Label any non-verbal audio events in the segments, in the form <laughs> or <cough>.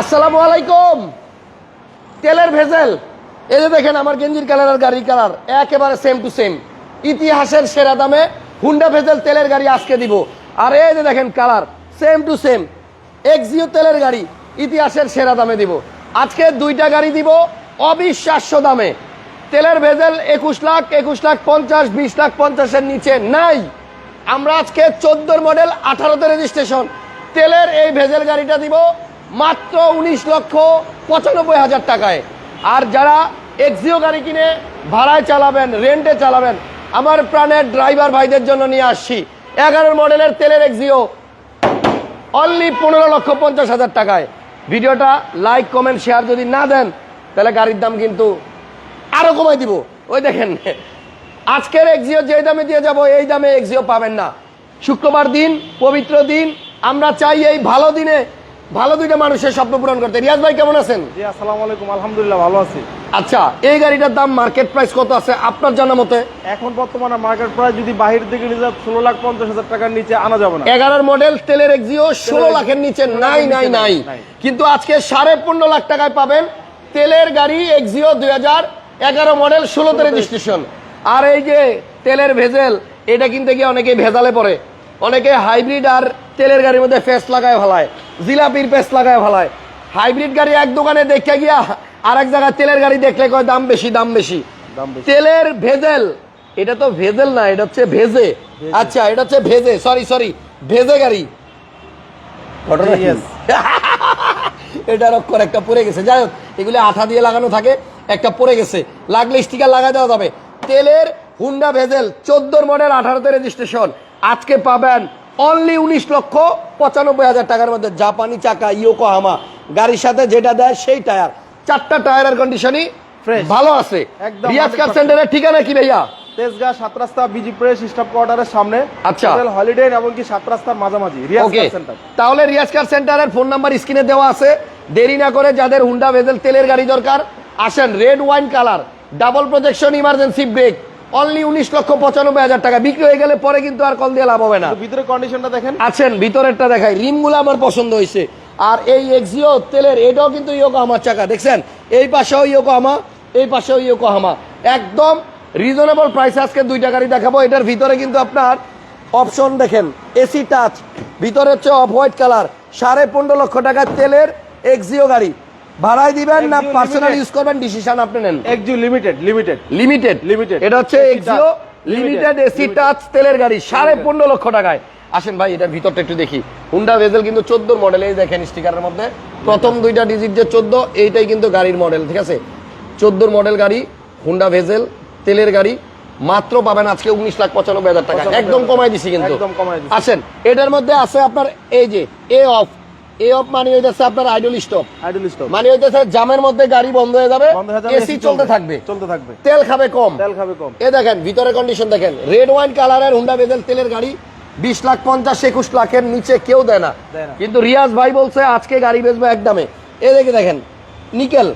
আসসালামু আলাইকুম। তেলের ভেজেল। এই যে দেখেন আমার গেঞ্জির কালার আর গাড়ির কালার, একেবারে সেম টু সেম ইতিহাসের সেরা দামে হুন্ডা ভেজেল তেলের গাড়ি আজকে দিব। আর এই যে দেখেন colour same to same Axio তেলের গাড়ি ইতিহাসের সেরা দামে দিব। আজকে দুইটা গাড়ি দিব অবিশ্বাস্য দামে। তেলের ভেজেল একুশ লাখ একুশ লাখ পঞ্চাশ, বিশ লাখ পঞ্চাশের নিচে নাই। আমরা আজকে চোদ্দোর মডেল আঠারোতে রেজিস্ট্রেশন তেলের এই ভেজেল গাড়িটা দিব মাত্র উনিশ লক্ষ পঁচানব্বই হাজার টাকায়। আর যারা এক্সিও গাড়ি কিনে ভাড়ায় চালাবেন রেন্টে চালাবেন, আমার প্রাণের ড্রাইভার ভাইদের জন্য নিয়ে আসছি। এগারো মডেলের তেলের এক্সিও অনলি পনেরো লক্ষ পঞ্চাশ হাজার টাকায়। ভিডিওটা লাইক কমেন্ট শেয়ার যদি না দেন, তাহলে গাড়ির দাম কিন্তু আরও কমাই দিব। ওই দেখেন, আজকের এক্সিও যে দামে দিয়ে যাব, এই দামে এক্সিও পাবেন না। শুক্রবার দিন, পবিত্র দিন, আমরা চাই এই ভালো দিনে ভালো দুইটা মানুষের স্বপ্ন পূরণ করতে। রিয়াজ ভাই কেমন আছেন? জি আসসালামু আলাইকুম। আলহামদুলিল্লাহ ভালো আছি। আচ্ছা এই গাড়িটার দাম মার্কেট প্রাইস কত আছে? আপনার জানা মতে? এখন বর্তমানে মার্কেট প্রাইস যদি বাহির থেকে নিয়ে ষোলো লাখ পঞ্চাশ হাজার টাকার নিচে আনা যাবে না। এগারোর মডেল তেলের এক্সিও ষোলো লাখের নিচে নাই নাই নাই নাই। কিন্তু আজকে সাড়ে পনেরো লাখ টাকায় পাবেন তেলের গাড়ি এক্সিও দুই হাজার এগারো মডেল ষোলোতে রেজিস্ট্রেশন আর এই যে তেলের ভেজেল এটা কিনতে গিয়ে অনেকেই ভেজালে পড়ে। অনেকে হাইব্রিড আর তেলের গাড়ির মধ্যে ফেস লাগায় ভালায় জিলাপির ফেস লাগায় ভালায় হাইব্রিড গাড়ি এক দোকানে দেখে গিয়া আর এক জায়গায় তেলের গাড়ি দেখলে কয় দাম বেশি দাম বেশি। তেলের ভেজেল এটা তো ভেজেল না এটা হচ্ছে ভেজে। আচ্ছা এটা হচ্ছে ভেজে সরি সরি ভেজে গাড়ি? <laughs> এটার অক্ষর একটা পড়ে গেছে। যাই হোক এগুলো আঠা দিয়ে লাগানো থাকে একটা পড়ে গেছে। লাগলে স্টিকার লাগা দেওয়া যাবে। তেলের হুন্ডা ভেজেল চোদ্দোর মডেল আঠারোতে রেজিস্ট্রেশন আজকে পাবেন অনলি উনিশ লক্ষ পঁচানব্বই হাজার টাকার মধ্যে জাপানি চাকা ইয়োকো হামা গাড়ির সাথে যেটা দেয় সেই টায়ার। চারটা টায়ারের কন্ডিশনই. ভালো আছে। রিয়াজ কার সেন্টারের ঠিকানা কি ভাইয়া? তেজগাঁ সাত রাস্তা বিজি প্রেস স্টাফ কোয়ার্টারের সামনে। আচ্ছা। হলিডে এমনকি সাত রাস্তার মাঝামাঝি রিয়াজ কার সেন্টার তাহলে রিয়াজ কার সেন্টারের ফোন নাম্বার স্ক্রিনে দেওয়া আছে। দেরি না করে যাদের হুন্ডা ভেজেল তেলের গাড়ি দরকার আসেন red wine colour double projection emergency brake only উনিশ লক্ষ পঁচানব্বই হাজার টাকা। বিক্রি হয়ে গেলে পরে কিন্তু আর কল দিয়ে লাভ হবে না। তো ভিতরে কন্ডিশনটা দেখেন। আছেন ভিতরেরটা দেখাই। রিমগুলো আমার পছন্দ হয়েছে। আর এই এক্সিও তেলের এটাও কিন্তু ইয়োকো আমার চাকা। দেখছেন? এই পাশেও ইয়োকো হামা এই পাশেও ইয়োকো হামা একদম রিজনেবল প্রাইস আজকে দুইটা গাড়ি দেখাবো। এটার ভিতরে কিন্তু আপনার অপশন দেখেন এসি টাচ ভিতরে হচ্ছে অফ হোয়াইট কালার সাড়ে পনেরো লক্ষ টাকার তেলের এক্সিও গাড়ি। ভাড়ায় দিবেন না পার্সোনাল ইউজ করবেন ডিসিশন আপনি নেন। একজু লিমিটেড লিমিটেড লিমিটেড Limited। এটা হচ্ছে এক্সিও লিমিটেড এসি টাচ তেলের গাড়ি সাড়ে পনেরো লক্ষ টাকায়। আসেন ভাই এটার ভিতরটা একটু দেখি। হুন্ডা ভেজেল কিন্তু চোদ্দ মডেল এই দেখেন স্টিকারের মধ্যে। প্রথম দুইটা ডিজিট যে চোদ্দ এইটাই কিন্তু গাড়ির মডেল ঠিক আছে? চোদ্দোর মডেল গাড়ি হুন্ডা ভেজেল তেলের গাড়ি। মাত্র পাবেন আজকে উনিশ লাখ পঁচানব্বই হাজার টাকা। একদম কমাই দিছি কিন্তু। আসেন এটার মধ্যে আছে আপনার এই যে এ অফ এ অফ মানে হইতেছে আপনার আইডল স্টপ আইডল স্টপ মানে হইতেছে জামের মধ্যে গাড়ি বন্ধ হয়ে যাবে বন্ধ এসি চলতে থাকবে। চলতে থাকবে। তেল খাবে কম। তেল খাবে কম। এ দেখেন ভিতরে কন্ডিশন দেখেন। রেড ওয়াইন কালারের হুন্ডা বেজেল তেলের গাড়ি বিশ লাখ পঞ্চাশ একুশ লাখের নিচে কেউ দেয় না। কিন্তু রিয়াজ ভাই বলছে আজকে গাড়ি বেচবো একদমে। এ দেখে দেখেন নিকেল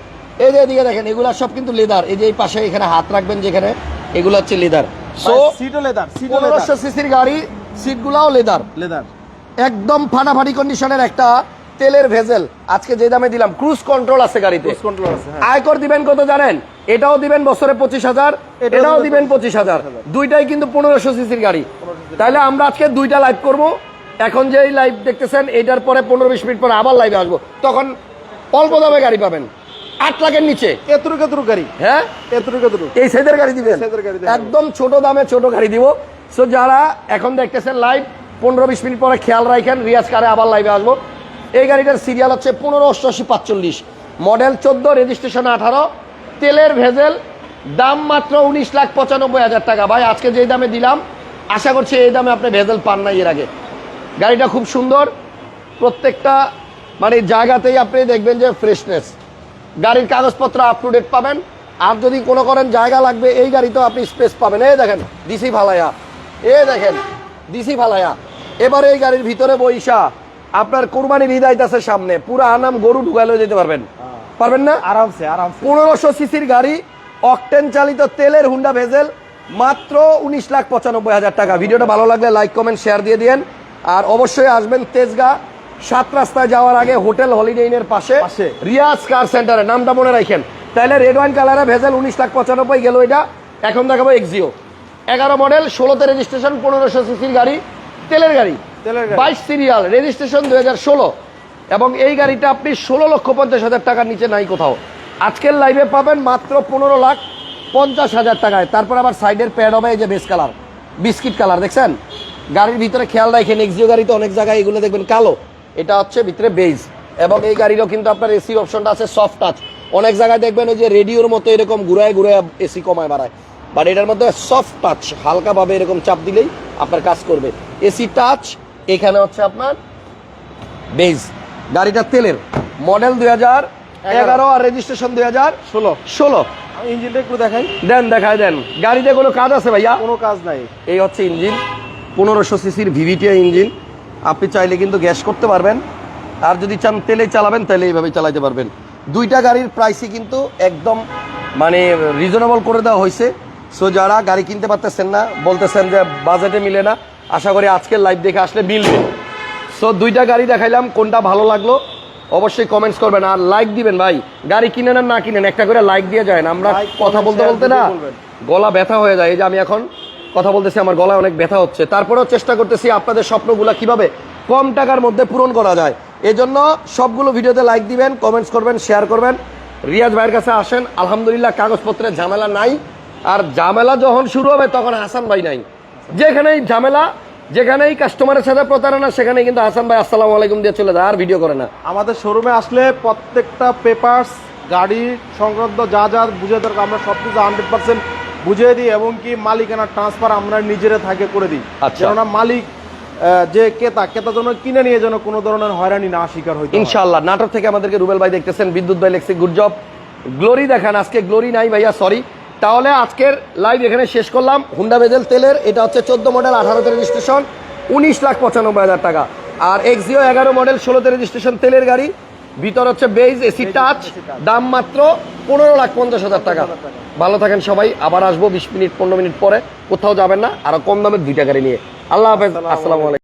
এই যে এদিকে দেখেন এগুলা সব কিন্তু লেদার এই যে এই পাশে এখানে হাত রাখবেন যেখানে এগুলো হচ্ছে লেদার সো সিটও লেদার সিটও পনেরোশো সিসির গাড়ি সিটগুলাও লেদার লেদার একদম ফাটাফাটি কন্ডিশনের একটা তেলের ভেজেল। আজকে যে দামে দিলাম ক্রুজ কন্ট্রোল আছে গাড়িতে। হ্যাঁ। আয়কর দিবেন কত জানেন? এটাও দিবেন বছরে পঁচিশ হাজার এটাও দিবেন পঁচিশ হাজার। দুইটাই কিন্তু পনেরোশো সিসির গাড়ি। তাহলে আমরা আজকে দুইটা লাইভ করব। এখন যে লাইভ দেখতেছেন এটার পরে পনেরো বিশ মিনিট পরে আবার লাইভে আসব। তখন অল্প দামে গাড়ি পাবেন। আট লাখের নিচে। এতটুক এতটুক গাড়ি। হ্যাঁ? এতটুক এতটুক। এই সেদের গাড়ি দিবেন। একদম ছোট দামে ছোট গাড়ি দিব। সো যারা এখন দেখতেছেন লাইভ পনেরো বিশ মিনিট পরে খেয়াল রাখেন, রিয়াজ কারে আবার লাইভে আসব। এই গাড়িটার সিরিয়াল হচ্ছে পনেরো অষ্টআশি পাঁচচল্লিশ। মডেল চোদ্দ রেজিস্ট্রেশন আঠারো। তেলের ভেজেল, দাম মাত্র উনিশ লাখ পঁচানব্বই হাজার টাকা। ভাই, আজকে যেই দামে দিলাম, আশা করছি এই দামে আপনি ভেজেল পান না এর আগে। গাড়িটা খুব সুন্দর। প্রত্যেকটা মানে জায়গাতেই আপনি দেখবেন যে ফ্রেশনেস গাড়ির কাগজপত্র আপ টু ডেট পাবেন। আর যদি কোনো করেন জায়গা লাগবে, এই গাড়িতেও আপনি স্পেস পাবেন। এই দেখেন ডিসি ফালাইয়া এ দেখেন ডিসি ফালাইয়া এবার এই গাড়ির ভিতরে বইসা আপনার কোরবানির ঈদ আইতাছে সামনে পুরো আনাম গরু ঢুকালেও যেতে পারবেন। পারবেন না? আরামসে আরামসে। পনেরোশো সিসির গাড়ি অকটেন চালিত তেলের হুন্ডা ভেজেল মাত্র উনিশ লাখ পঁচানব্বই হাজার টাকা। ভিডিওটা ভালো লাগলে লাইক কমেন্ট শেয়ার দিয়ে দিয়েন। আর অবশ্যই আসবেন তেজগা সাত রাস্তায় যাওয়ার আগে হোটেল হলিডে ইনের পাশে। রিয়াজ কার সেন্টারে নামটা মনে রাখেন। তাহলে রেড ওয়াইন কালারে ভেজেল উনিশ লাখ পঁচানব্বই গেল এটা। এখন দেখাবো এক্সিও এগারো মডেল ষোলোতে রেজিস্ট্রেশন পনেরোশো সিসির গাড়ি। তেলের গাড়ি। তেলের গাড়ি। বাইশ সিরিয়াল রেজিস্ট্রেশন দুই হাজার ষোলো। এবং এই গাড়িটা আপনি ষোলো লক্ষ পঞ্চাশ হাজার টাকার নিচে নাই কোথাও। আজকের লাইভে পাবেন মাত্র পনেরো লাখ পঞ্চাশ হাজার টাকায়। তারপর আবার সাইডের প্যাড হবে এই যে বেস কালার বিস্কিট কালার দেখছেন? গাড়ির ভিতরে খেয়াল রাখেন এক্সিও গাড়িতে অনেক জায়গায় এগুলো দেখবেন কালো। এটা হচ্ছে ভিতরে বেজ এবং এই গাড়িরও কিন্তু আপনার এসি অপশনটা আছে সফট টাচ অনেক জায়গায় দেখবেন ওই যে রেডিওর মতো এরকম ঘুরায় ঘুরায় এসি কমায় বাড়ায়। বাট এটার মধ্যে সফট টাচ হালকাভাবে এরকম চাপ দিলেই আপনার কাজ করবে। এসি টাচ এখানে হচ্ছে আপনার বেজ গাড়িটা তেলের। মডেল দুই হাজার এগারো। আর রেজিস্ট্রেশন দুই হাজার ষোলো। ষোলো। ইঞ্জিনটা একটু দেখাই। দেন দেখায় দেন। গাড়িতে কোনো কাজ আছে ভাইয়া? কোনো কাজ নাই। এই হচ্ছে ইঞ্জিন পনেরোশো সিসির ভিভিটিআই ইঞ্জিন আপনি চাইলে কিন্তু গ্যাস করতে পারবেন। আর যদি চান তেলে চালাবেন তাহলে এইভাবে চালাতে পারবেন। দুইটা গাড়ির প্রাইসই কিন্তু একদম মানে রিজনেবল করে দেওয়া হয়েছে। সো যারা গাড়ি কিনতে পারতেছেন না বলতেছেন যে বাজেটে মিলে না আশা করি আজকের লাইভ দেখে আসলে মিলবে। সো দুইটা গাড়ি দেখাইলাম কোনটা ভালো লাগল অবশ্যই কমেন্টস করবেন আর লাইক দিবেন ভাই। গাড়ি কিনেন আর না কিনেন একটা করে লাইক দিয়ে যায় না আমরা কথা বলতে বলতে না গলা ব্যথা হয়ে যায়। এই যে আমি এখন কথা বলতেছি আমার গলায় অনেক ব্যথা হচ্ছে। তারপরেও চেষ্টা করতেছি আপনাদের স্বপ্নগুলো কীভাবে কম টাকার মধ্যে পূরণ করা যায়। এজন্য সবগুলো ভিডিওতে লাইক দিবেন কমেন্টস করবেন শেয়ার করবেন। রিয়াজ ভাইয়ের কাছে আসেন। আলহামদুলিল্লাহ কাগজপত্রের ঝামেলা নাই। আর ঝামেলা যখন শুরু হবে তখন হাসান ভাই নাই। যেখানেই ঝামেলা যেখানেই কাস্টমারের সাথে প্রতারণা সেখানে কিন্তু হাসান ভাই আসসালামু আলাইকুম দিয়ে চলে যায় আর ভিডিও করে না। আমাদের শোরুমে আসলে প্রত্যেকটা পেপারস গাড়ি সংক্রান্ত যা যা বুঝে দরকার আমরা সব কিছু হান্ড্রেড পার্সেন্ট বুঝিয়ে দিই এবং কি মালিকানা ট্রান্সফার আমরা নিজেরা থাকে করে দিই। আচ্ছা। কেননা মালিক যে ক্রেতা ক্রেতা যেন কিনে নিয়ে যেন কোনো ধরনের হয়রানি না শিকার হয়। ইনশাল্লাহ নাটক থেকে আমাদেরকে রুবেল ভাই দেখতেছেন বিদ্যুৎ ভাই লেখছে গুড জব গ্লোরি দেখান আজকে গ্লোরি নাই ভাইয়া সরি তাহলে আজকের লাইভ এখানে শেষ করলাম। হুন্ডা বেজেল তেলের এটা হচ্ছে চোদ্দ মডেল আঠারোতে রেজিস্ট্রেশন উনিশ লাখ পঁচানব্বই হাজার টাকা। আর এক্সিও এগারো মডেল ষোলোতে রেজিস্ট্রেশন তেলের গাড়ি। ভিতর হচ্ছে বেজ এসি টাচ দাম মাত্র পনেরো লাখ পঞ্চাশ হাজার টাকা। ভালো থাকেন সবাই আবার আসব বিশ মিনিট পনেরো মিনিট পরে। কোথাও যাবেন না আরও কম দামের দুইটা গাড়ি নিয়ে। আল্লাহ হাফেজ আসসালামু আলাইকুম।